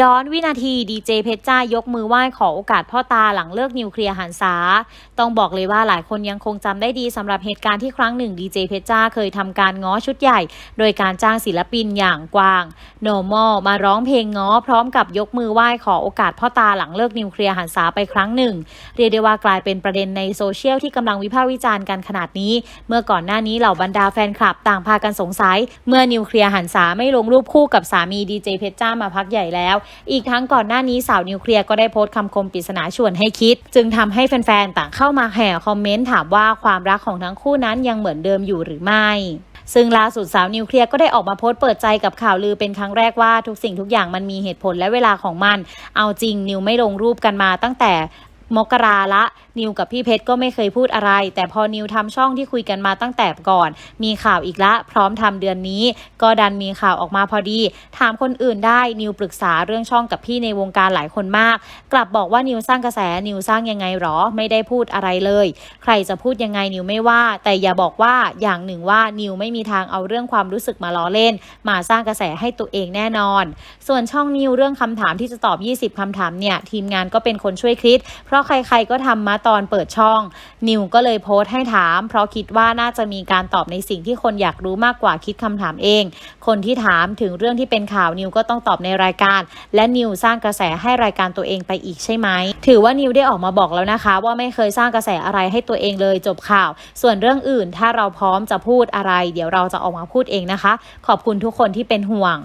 ย้อนวินาทีดีเจเพชรจ้ายกมือไหว้ขอโอกาสพ่อตาหลังเลิกนิวเคลียร์หันษา ต้องบอกเลยว่าหลายคนยังคงจำได้ดีสำหรับเหตุการณ์ที่ครั้งหนึ่งดีเจเพชรจ้าเคยทำการง้อชุดใหญ่ โดยการจ้างศิลปินอย่างกวางโนมอมาร้องเพลงง้อพร้อมกับยกมือไหว้ขอโอกาสพ่อตาหลังเลิกนิวเคลียร์หันษาไปครั้งหนึ่ง เรียกได้ว่ากลายเป็นประเด็นในโซเชียลที่กำลังวิพากษ์วิจารณ์กันขนาดนี้ เมื่อก่อนหน้านี้เหล่าบรรดาแฟนคลับต่างพากันสงสัย เมื่อนิวเคลียร์หันษาไม่ลงรูปคู่กับสามีดีเจเพชรจ้ามาพักใหญ่แล้วอีกทั้งก่อนหน้านี้สาวนิวเคลียร์ก็ได้โพสต์คำคมปริศนาชวนให้คิด จึงทำให้แฟนๆ ต่างเข้ามาแห่คอมเมนต์ถามว่าความรักของทั้งคู่นั้นยังเหมือนเดิมอยู่หรือไม่ซึ่งล่าสุดสาวนิวเคลียร์ก็ได้ออกมาโพสต์เปิดใจกับข่าวลือเป็นครั้งแรกว่าทุกสิ่งทุกอย่างมันมีเหตุผลและเวลาของมัน เอาจริงนิวไม่ลงรูปกันมาตั้งแต่ มกราละ นิวกับพี่เพชรก็ไม่เคยพูดอะไร แต่พอนิวทำช่องที่คุยกันมาตั้งแต่ก่อน มีข่าวอีกละ พร้อมทำเดือนนี้ ก็ดันมีข่าวออกมาพอดี ถามคนอื่นได้นิวปรึกษาเรื่องช่องกับพี่ในวงการหลายคนมาก กลับบอกว่านิวสร้างกระแสนิวสร้างยังไงหรอ ไม่ได้พูดอะไรเลย ใครจะพูดยังไงนิวไม่ว่า แต่อย่าบอกว่าอย่างหนึ่งว่านิวไม่มีทางเอาเรื่องความรู้สึกมาล้อเล่น มาสร้างกระแสให้ตัวเองแน่นอน ส่วนช่องนิวเรื่องคำถามที่จะตอบ 20คำถามเนี่ยทีมงานก็เป็นคนช่วยคิด เพราะใครๆก็ทำมาตอนเปิดช่อง นิวก็เลยโพสต์ให้ถาม เพราะคิดว่าน่าจะมีการตอบในสิ่งที่คนอยากรู้มากกว่าคิดคำถามเอง คนที่ถามถึงเรื่องที่เป็นข่าวนิวก็ต้องตอบในรายการ และนิวสร้างกระแสให้รายการตัวเองไปอีกใช่ไหม ถือว่านิวได้ออกมาบอกแล้วนะคะ ว่าไม่เคยสร้างกระแสอะไรให้ตัวเองเลยจบข่าว ส่วนเรื่องอื่นถ้าเราพร้อมจะพูดอะไร เดี๋ยวเราจะออกมาพูดเองนะคะ ขอบคุณทุกคนที่เป็นห่วง